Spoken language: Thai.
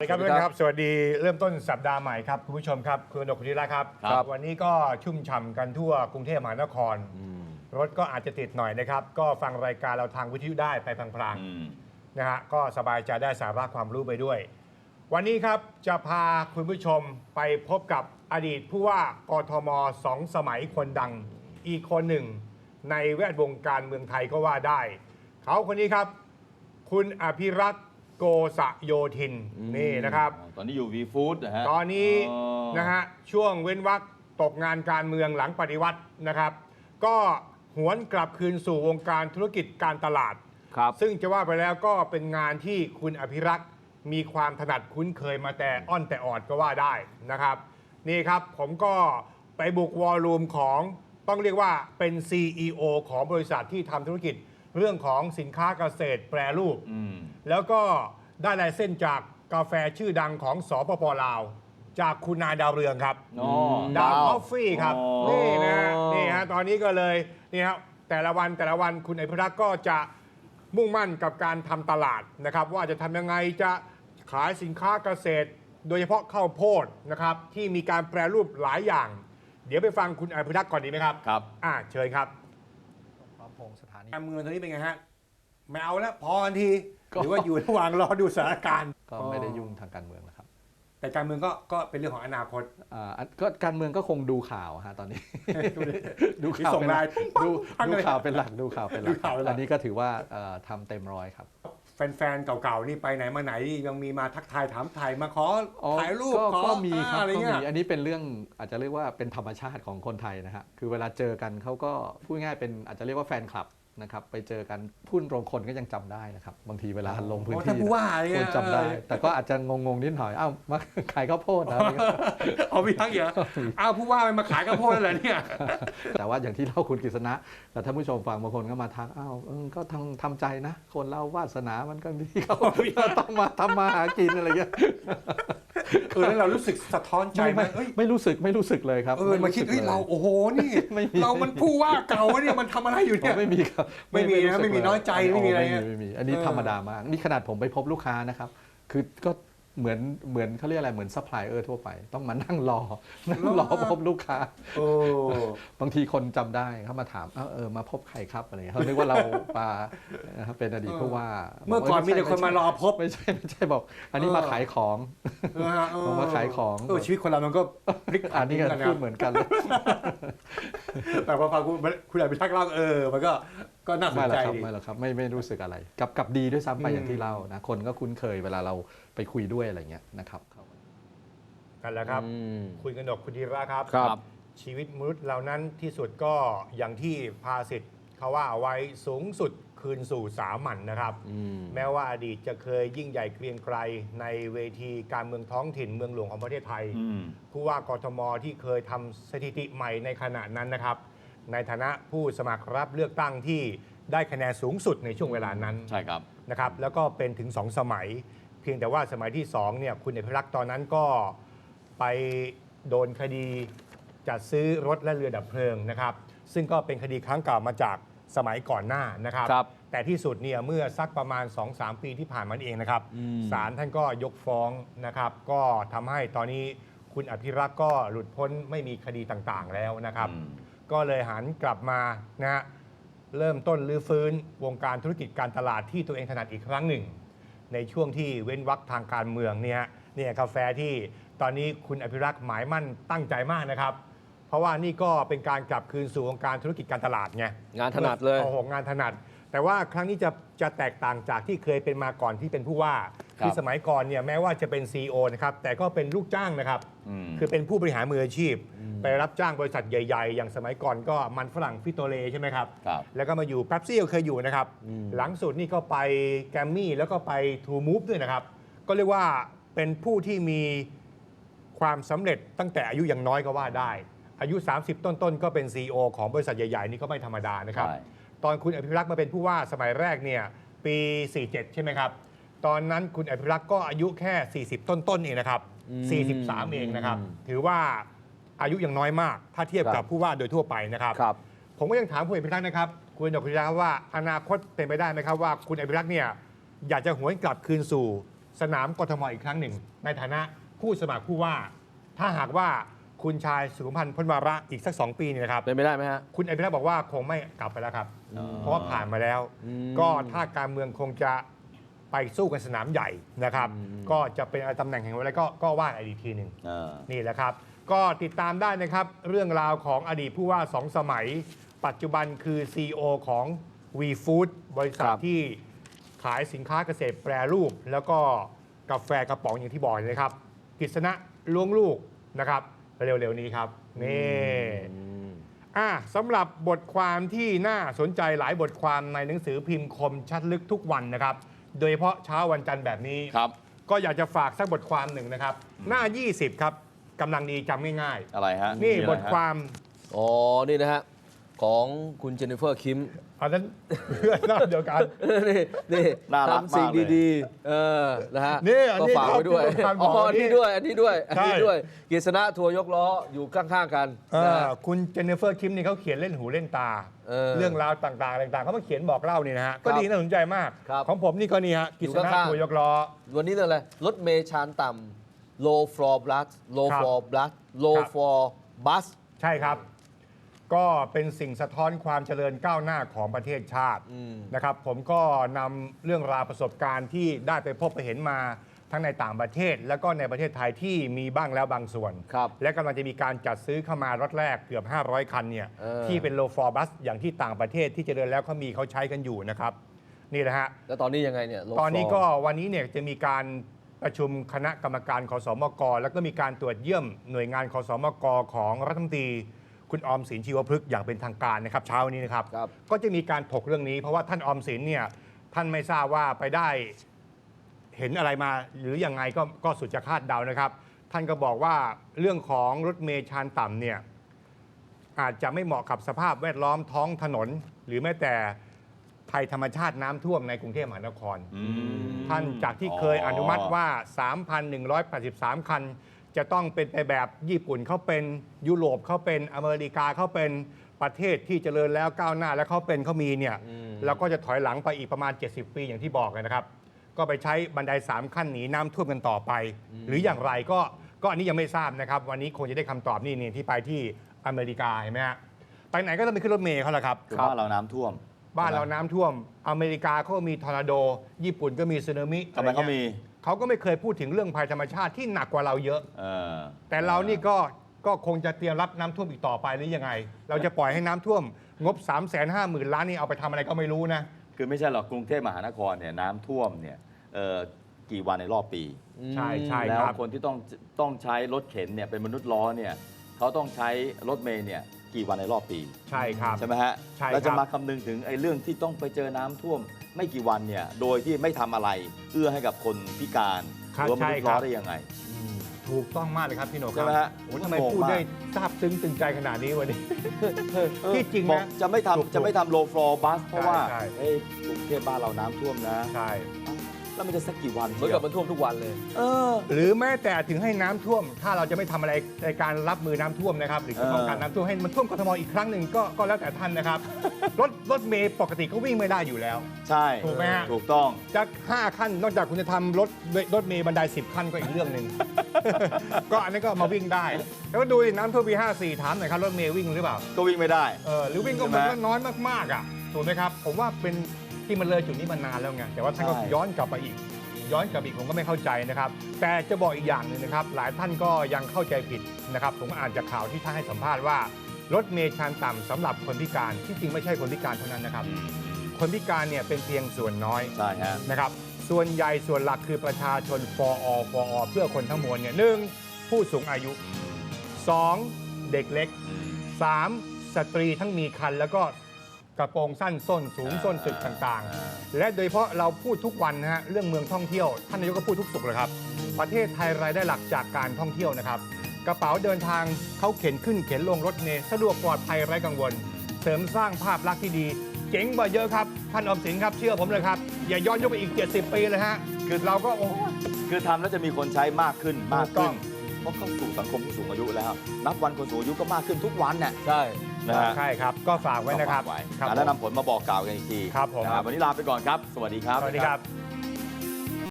สวัสดีครับเพื่อนครับ สวัสดีเริ่มต้นสัปดาห์ใหม่ครับ คุณผู้ชมครับ คุณอนกคุณธีระครับ ครับ วันนี้ก็ชุ่มฉ่ำกันทั่วกรุงเทพมหานครรถก็อาจจะติดหน่อยนะครับ ก็ฟังรายการเราทางวิทยุได้ไปพลางอืม ๆนะฮะก็สบายใจได้สาระความรู้ไปด้วย วันนี้ครับจะพาคุณผู้ชมไปพบกับอดีตผู้ว่ากทมสองสมัยคนดัง อีกคนหนึ่ง ในแวดวงการเมืองไทยก็ว่าได้ เขาคนนี้ครับ คุณอภิรักษ์ โกษโยธินนี่นะครับ ตอนนี้อยู่วีฟู้ดนะฮะตอนนี้อ๋อนะฮะช่วงเว้นวรรคตกงานการเมืองหลังปฏิวัตินะครับ ก็หวนกลับคืนสู่วงการธุรกิจการตลาด ครับซึ่งจะว่าไปแล้วก็เป็นงานที่คุณอภิรักษ์มีความถนัดคุ้นเคยมาแต่อ้อนแต่ออดก็ว่าได้นะครับ นี่ครับผมก็ไปบุกวอลลุ่มของต้องเรียกว่าเป็น CEO ของบริษัทที่ทำธุรกิจ เรื่องของสินค้าเกษตรแปรรูป อืม แล้วก็ได้ลายเส้นจากกาแฟชื่อดังของสปปลาว จากคุณนายดาวเรืองครับ อ๋อดาวคอฟฟี่ครับ อ๋อ นี่นะฮะนี่ฮะตอนนี้ก็เลยนี่ครับแต่ละวันแต่ละวันคุณอภิรักษ์ก็จะมุ่งมั่นกับการทำตลาดนะครับ ว่าจะทำยังไงจะขายสินค้าเกษตร โดยเฉพาะข้าวโพดนะครับ ที่มีการแปรรูปหลายอย่าง เดี๋ยวไปฟังคุณอภิรักษ์ก่อนดีไหมครับ ครับ อ่าเชิญครับ พร้อมพงษ์สถานี การเมืองตอนนี้เป็นไงฮะไม่เอาแล้วพอทันทีก็หรือว่าอยู่ระหว่างรอดูสถานการณ์ ก็ไม่ได้ยุ่งทางการเมืองนะครับแต่การเมืองก็ก็เป็นเรื่องของอนาคต อ่าอันก็การเมืองก็คงดูข่าวฮะตอนนี้ ดูที่ข่าวส่งเป็นไลหลัน์กดูพังดูเลยข่าวเป็นหลักดูข่าวเป็นหลัดูกข่าวเป็นหลัก อันนี้ก็ถือว่าเอ่อทำเต็มร้อยครับ แฟนๆ เก่าๆ นี่ไปไหนมาไหนยังมีมาทักทายถามถ่ายมาขออ๋อถ่ายรูปก็ขอก็มีครับอะไรก็เงี้มียอันนี้เป็นเรื่องอาจจะเรียกว่าเป็นธรรมชาติของคนไทยนะฮะคือเวลาเจอกันเขาก็พูดง่ายเป็นอาจจะเรียกว่าแฟนคลับ นะครับไปเจอกันพูดตรงคนก็ยังจำได้นะครับ บางทีเวลาลงพื้นอ๋อท่าที่ผู้ว่าอะไรคเงี้นยจำได้ แต่ก็อาจจะงงๆนิดหน่อยอ้าวมาขายข้าวโพดนะอะไรเงี้ยเอาพี่ทักเหรออ้าวผู้ว่ามันมาขายข้าวโพดอะไรเนี่ยแต่ว่าอย่างที่เล่าคุณกฤษณะแต่ท่านผู้ชมฟังบางคนก็มาทักอ้าวเออก็ทำทำใจนะ คนเราวาสนามันก็ดีเขาก็ต้องมาทำมาหากินอะไรเงี้ย เออแล้วเรารู้สึกสะท้อนใจไหมไม่เอ้ยไม่รู้สึกไม่รู้สึกเลยครับเออมาคิดสึกเฮ้ยลเราโอ้โหนี่ ไม่มี เรามันผู้ว่าเก่าวะเนี่ยมันทำอะไรอยู่อ๋เนี่อยไม่มีครับไม่มีนะรู้สึกไม่มีเลน้อยใจไม่มีอะไรไม่มีเงี้ยไม่มีอันนี้เออ ธรรมดามากนี่ขนาดผมไปพบลูกค้านะครับ คือก็ เหมือนเหมือนเขาเรียกอะไรเหมือนซัพพลายเออร์ทั่วไป ต้องมานั่งรอ นั่งรอพบลูกค้า โอ้ บางทีคนจำได้เขามาถามเอ้าเออมาพบใครครับอะไรเงี้ยเขาคิดว่าเราปานะครับเป็นอดีตผู้ว่าเมื่อก่อนมีแต่คนมารอพบ ไม่ใช่ไม่ใช่บอก อันนี้มาขายของเออฮะเออผมมาขายของเออชีวิตคนเรามันก็พลิกผัอันนนี้ก็เหมือนกันพูดนะเหมือนกันเลย แต่พอฟังคุณคุณอภิทักษ์เล่าเออมันก็ ก็น่าสนไม่หรใจอกครับดีไม่หรอกครับไม่ไม่รู้สึกอะไรกับกับดีด้วยซ้ำไปอืมอย่างที่เล่านะคนก็คุ้นเคยเวลาเราไปคุยด้วยอะไรเงี้ยนะครับกันแล้วครับ อืม คุยกันดกคุณธีระครับ ครับ ชีวิตมนุษย์เรานั้นที่สุดก็อย่างที่ภาษิตเขาว่าเอาไว้สูงสุดคืนสู่สามัญนะครับ อืม แม้ว่าอดีตจะเคยยิ่งใหญ่เกรียงไกรในเวทีการเมืองท้องถิ่นเมืองหลวงของประเทศไทย อืม ผู้ว่ากทมที่เคยทำสถิติใหม่ในขณะนั้นนะครับ ในฐานะผู้สมัครรับเลือกตั้งที่ได้คะแนนสูงสุดในช่วงเวลานั้นใช่ครับนะครับแล้วก็เป็นถึง 2 สมัย เพียงแต่ว่าสมัยที่2เนี่ยคุณเอกรักษ์ตอนนั้นก็ไปโดนคดีจัดซื้อรถและเรือดับเพลิงนะครับ ซึ่งก็เป็นคดีครั้งเก่ามาจากสมัยก่อนหน้านะครับ ครับแต่ที่สุดเนี่ยเมื่อสักประมาณ 2-3 ปีที่ผ่านมานี่เองนะครับอืม ศาลท่านก็ยกฟ้องนะครับ ก็ทำให้ตอนนี้คุณอภิรักษ์ก็หลุดพ้นไม่มีคดีต่างๆแล้วนะครับ อืม ก็เลยหันกลับมานะฮะเริ่มต้นรื้อฟื้นวงการธุรกิจการตลาดที่ตัวเองถนัดอีกครั้งหนึ่ง ในช่วงที่เว้นวักทางการเมืองเนี่ยเนี่ยกาแฟที่ตอนนี้คุณอภิรักษ์หมายมั่นตั้งใจมากนะครับ เพราะว่านี่ก็เป็นการกลับคืนสู่วงการธุรกิจการตลาดไงงานถนัดเลย โอ้โหงานถนัด แต่ว่าครั้งนี้จะจะแตกต่างจากที่เคยเป็นมาก่อนที่เป็นผู้ว่า ครับอสมัยก่อนเนี่ยแม้ว่าจะเป็น CEO นะครับแต่ก็เป็นลูกจ้างนะครับ อืม คือเป็นผู้บริหารมืออาชีพ ไปรับจ้างบริษัทใหญ่ ๆ อย่างสมัยก่อนก็มันฝรั่งฟิโตเลใช่ไหมครับ ครับ แล้วก็มาอยู่แป๊บซี่ก็เคยอยู่นะครับอืมหลังสุดนี่ก็ไปแกรมมี่แล้วก็ไปทูมูฟด้วยนะครับ ก็เรียกว่าเป็นผู้ที่มีความสำเร็จตั้งแต่อายุยังน้อยก็ว่าได้ อายุ 30 ต้นๆ ก็เป็น CEO ของบริษัทใหญ่ ๆ นี่ก็ไม่ธรรมดานะครับ ใช่ ตอนคุณอภิรักษ์มาเป็นผู้ว่าสมัยแรกเนี่ยปี 47 ใช่ไหมครับ ตอนนั้นคุณอภิรักษ์ก็อายุแค่ 40 ต้นๆเองนะครับ อืม43 เองนะครับอืมถือว่าอายุยังน้อยมาก ถ้าเทียบครักับบ ผู้ว่าโดยทั่วไปนะครับ ครับ ผมก็ยังถามคุณอภิรักษ์นะครับ คุณดอกพิรักษ์ว่าอนาคตเป็นไปได้ไหมครับว่าคุณอภิรักษ์เนี่ยอยากจะหวนกลับคืนสู่สนามกทมอีกครั้งหนึ่ง ในฐานะผู้สมัครผู้ว่า ถ้าหากว่าคุณชายสุขพันธ์พ้นวาระอีกสักสองปีเนี่ยนะครับ เป็นไปได้ไหมฮะ คุณอภิรักษ์บอกว่าคงไม่กลับไปแล้วครับอ๋อเพราะว่าผ่านมาแล้ว อืม ก็ถ้าการเมืองคงจะ ไปสู้กันสนามใหญ่นะครับอืมก็จะเป็นตำแหน่งแห่งอะไรก็ก็ว่ากันอีกทีหนึ่งอ่า นี่แหละครับ ก็ติดตามได้นะครับ เรื่องราวของอดีตผู้ว่าสองสมัย ปัจจุบันคือ CEO ของ WeFood บริษัทครับ ที่ขายสินค้าเกษตรแปรรูป แล้วก็กาแฟกระป๋องอย่างที่บอกนะครับกิษณะล้วงลูกนะครับเร็วๆนี้ครับนี่อืมอะสำหรับบทความที่น่าสนใจหลายบทความในหนังสือพิมพ์คมชัดลึกทุกวันนะครับ โดยเฉพาะเช้าวันจันทร์แบบนี้ ครับ ก็อยากจะฝากสักบทความหนึ่งนะครับ หน้า 20 ครับกำลังดีจำง่ายอะไรฮะๆนี่มีอะไรบทความ อ๋อ นี่นะฮะ ของคุณเจนนิเฟอร์คิมอันนั้นเพื่อนหน้าเดียวกัน นี่นี่น่ารักทำสิ่งมากเลยดีๆ เออนะฮะนี่อันก็นี้ฝากไว้ด้วยครับที่ผมอ๋อบอกอันนี่นี้ด้วยอันนี้ด้วยอันนี้ใช่ ด้วยกฤษณะทัวร์ยกล้ออยู่ข้างๆกันเอนะอฮะคุณเจนนิเฟอร์คิมนี่เขาเขียนเล่นหูเล่นตา เออเรื่องราวต่างๆต่างๆเขามาเขียนบอกเล่านี่นะฮะ ก็ดีน่าสนใจมาก ครับของผมนี่ก็นี่ฮะกิษอยู่ณะข้างๆ ตัวยกล้อ วันนี้เรื่องอะไรรถเมย์ชานต่ำ low floor blood low ครับ floor blood low ครับ floor bus ใช่ครับ ก็เป็นสิ่งสะท้อนความเจริญก้าวหน้าของประเทศชาติอืมนะครับ ผมก็นำเรื่องราวประสบการณ์ที่ได้ไปพบไปเห็นมาทั้งในต่างประเทศ แล้วก็ในประเทศไทยที่มีบ้างแล้วบางส่วน ครับและกำลังจะมีการจัดซื้อเข้ามารถแรกเกือบ 500 คันเนี่ยเออ ที่เป็นโลฟอร์บัสอย่างที่ต่างประเทศที่เจริญแล้วเขามีเขาใช้กันอยู่นะครับนี่แหละฮะ แล้วตอนนี้ยังไงเนี่ย low ตอนนี้ floor ก็วันนี้เนี่ยจะมีการประชุมคณะกรรมการขสมก แล้วก็มีการตรวจเยี่ยมหน่วยงานขสมกของรัฐมนตรี คุณออมสินชีวพฤกษ์อย่างเป็นทางการนะครับเช้านี้นะครับ ครับ ก็จะมีการถกเรื่องนี้ เพราะว่าท่านออมสินเนี่ยท่านไม่ทราบว่าไปได้เห็นอะไรมาหรือยังไงก็ก็สุดจะคาดเดานะครับ ท่านก็บอกว่าเรื่องของรถเมล์ชานต่ำเนี่ยอาจจะไม่เหมาะกับสภาพแวดล้อมท้องถนน หรือแม้แต่ภัยธรรมชาติน้ำท่วมในกรุงเทพมหานครอืมท่านจากที่เคยอนุมัติว่า 3,183 คัน จะต้องเป็นไปแบบญี่ปุ่นเขาเป็นยุโรปเขาเป็นอเมริกาเขาเป็นประเทศที่เจริญแล้วก้าวหน้าแล้วเขาเป็นเขามีเนี่ยเราก็จะถอยหลังไปอีกประมาณ 70 ปีอย่างที่บอกกันนะครับ ก็ไปใช้บันได 3 ขั้นหนีน้ำท่วมกันต่อไป หรืออย่างไรก็ก็อันนี้ยังไม่ทราบนะครับ วันนี้คงจะได้คำตอบนี่นี่ที่ไปที่อเมริกาเห็นไหมฮะไปไหนก็ต้องไปขึ้นรถเมล์เขาแหละครับคือบ้านเราน้ำท่วม บ้านเราน้ำท่วม อเมริกาเขาก็มีทอร์นาโด ญี่ปุ่นก็มีสึนามิทำไมเขามี เขาก็ไม่เคยพูดถึงเรื่องภัยธรรมชาติที่หนักกว่าเราเยอะ เออแต่เรานี่ก็ก็คงจะเตรียมรับน้ำท่วมอีกต่อไปหรือยังไง เราจะปล่อยให้น้ำท่วมงบ 3 5 0 0 0 0 ล้านนี่เอาไปทำอะไรก็ไม่รู้นะ คือไม่ใช่หรอกกรุงเทพมหานครเนี่ยน้ำท่วมเนี่ยเอ่อกี่วันในรอบปี ใช่ใช่ แล้วครับ คนที่ต้องต้องใช้รถเข็นเนี่ยเป็นมนุษย์ล้อเนี่ยเขาต้องใช้รถเมล์เนี่ย กี่วันในรอบปี ใช่ครับ ใช่ไหมฮะใช่ครับแล้วจะมาคำนึงถึงไอ้เรื่องที่ต้องไปเจอน้ำท่วม ไม่กี่วันเนี่ยโดยที่ไม่ทำอะไร เอื้อให้กับคนพิการหครับรือว่ามนุษย์ใช่ครัล้อบ ได้ยังไงถูกต้องมากเลยครับพี่โหนกคใช่รับไหมฮะโอ้ทำไมงงพูดมากได้ซาบซึ้งตึงใจขนาดนี้วันนี้ ที่จริงบอกนะ จะไม่ถูกทำจะไม่ทำโลฟลอร์บัส เพราะว่าใช่ เอ้ยกรุงเทพบ้านเราน้ำท่วมนะ ใช่ แล้วมันจะสักกี่วันเหมือนกับมันท่วมทุกวันเลย เออ หรือแม้แต่ถึงให้น้ำท่วม ถ้าเราจะไม่ทำอะไรในการรับมือน้ำท่วมนะครับหรือป้องกันน้ำท่วมให้มันท่วมกทมอีกครั้งหนึ่งก็ก็แล้วแต่ท่านนะครับ รถรถเมย์ปกติก็วิ่งไม่ได้อยู่แล้ว ใช่ถูกไหมฮะ ถูกต้อง จะ5ขั้นนอกจากคุณจะทำรถรถเมย์บันได 10 ขั้นก็อีกเรื่องหนึ่ง ก็อันนี้นก็มาวิ่งได้ แล้วก็ดูดิน้ำท่วมปี54ถามหน่อยครับรถเมย์วิ่งหรือเปล่า ก็วิ่งไม่ได้ เออหรือวิ่งก็ใช่มันไหมก็น้อยมากๆอะถูกไหมครับ ผมว่าเป็น ที่มันเลยจุดนี้มานานแล้วไงแต่ว่าท่านก็ใช่ ย้อนกลับไปอีก ย้อนกลับอีกผมก็ไม่เข้าใจนะครับ แต่จะบอกอีกอย่างหนึ่งนะครับ หลายท่านก็ยังเข้าใจผิดนะครับ ผมอ่านจากข่าวที่ท่านให้สัมภาษณ์ว่ารถเมล์ชานต่ำสำหรับคนพิการที่จริงไม่ใช่คนพิการเท่านั้นนะครับ คนพิการเนี่ยเป็นเพียงส่วนน้อย ใช่ฮะ นะครับ ส่วนใหญ่ส่วนหลักคือประชาชนฟออฟอเพื่อคนทั้งมวลเนี่ยหนึ่งผู้สูงอายุ 2. เด็กเล็ก 3. สตรีทั้งมีคันแล้วก็ กระโปรงสั้นส้นสูงส้นสึกต่างอ่าๆและโดยเฉพาะเราพูดทุกวันนะฮะเรื่องเมืองท่องเที่ยว ท่านนายกก็พูดทุกสุขเลยครับ ประเทศไทยรายได้หลักจากการท่องเที่ยวนะครับ กระเป๋าเดินทางเขาเข็นขึ้นเข็นลงรถเมล์สะดวกปลอดภัยไร้กังวล เสริมสร้างภาพลักษณ์ที่ดี เจ๋งกว่าเยอะครับท่านออมสินครับเชื่อผมเลยครับอย่าย้อนยุคไปอีก 70 ปีเลยฮะคือเราก็โอ้คือทำแล้วจะมีคนใช้มากขึ้นมากถูกต้ขึ้อนงเพราะเข้าสู่สังคมผู้สูงอายุแล้ว นับวันคนสูงอายุก็มากขึ้นทุกวันน่ะใช่ นะฮะใช่ครับ ก็ฝากไว้นะครับก็ฝากไว้ครับ แล้วนำผลมาบอกกล่าวกันอีกทีครับผมนะวันนี้ลาไปก่อนครับ สวัสดีครับ สวัสดีครับ